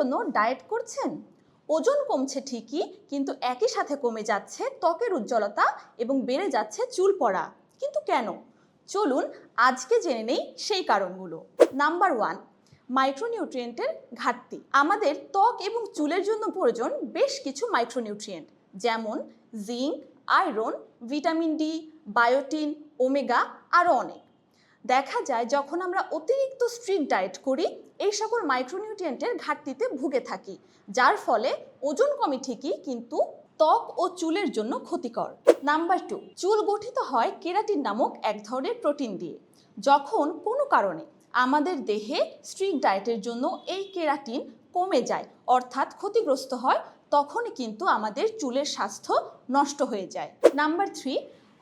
জন্য ডায়েট করছেন? ওজন কমছে ঠিকই, কিন্তু একই সাথে কমে যাচ্ছে ত্বকের উজ্জ্বলতা এবং বেড়ে যাচ্ছে চুল পড়া। কিন্তু কেন? চলুন আজকে জেনে নেই সেই কারণগুলো। নাম্বার ওয়ান মাইক্রোনিউট্রিয়েন্টের ঘাটতি। আমাদের ত্বক এবং চুলের জন্য প্রয়োজন বেশ কিছু মাইক্রোনিউট্রিয়েন্ট যেমন zinc iron vitamin D biotin omega আরও অনেক। দেখা যায় যখন আমরা অতিরিক্ত স্ট্রিক্ট ডায়েট করি, এই সকল মাইক্রোনিউট্রিয়েন্টের ঘাটতিতে ভুগে থাকি, যার ফলে ওজন কমে ঠিকই, কিন্তু ত্বক ও চুলের জন্য ক্ষতিকর। নাম্বার টু চুল গঠিত হয় কেরাটিন নামক এক ধরনের প্রোটিন দিয়ে। যখন কোনো কারণে আমাদের দেহে স্ট্রিক্ট ডায়েটের জন্য এই কেরাটিন কমে যায়, অর্থাৎ ক্ষতিগ্রস্ত হয় তখন কিন্তু আমাদের চুলের স্বাস্থ্য নষ্ট হয়ে যায়। Number three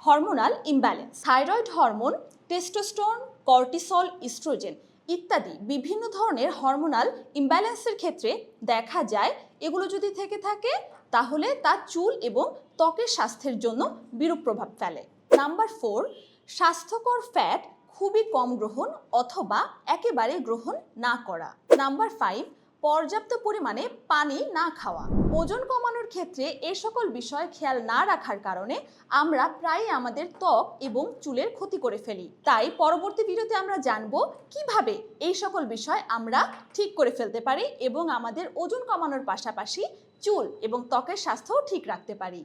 hormonal imbalance thyroid hormone testosterone cortisol, oestrogen ইত্যাদি বিভিন্ন ধরনের হরমোনাল ইমব্যালেন্সের ক্ষেত্রে দেখা যায়। এগুলো যদি থেকে থাকে, তাহলে তা চুল এবং ত্বকের স্বাস্থ্যের জন্য বিরূপ প্রভাব ফেলে। নাম্বার ফোর, স্বাস্থ্যকর ফ্যাট খুবই কম গ্রহণ অথবা একেবারে গ্রহণ না করা। নাম্বার ফাইভ পর্যাপ্ত পরিমাণে পানি না খাওয়া। ওজন কমানোর ক্ষেত্রে এ সকল বিষয় খেয়াল না রাখার কারণে আমরা প্রায়ই আমাদের ত্বক এবং চুলের ক্ষতি করে ফেলি। তাই পরবর্তী ভিডিওতে আমরা জানব কীভাবে এই সকল বিষয় আমরা ঠিক করে ফেলতে পারি এবং আমাদের ওজন কমানোর পাশাপাশি চুল এবং ত্বকের স্বাস্থ্যও ঠিক রাখতে পারি।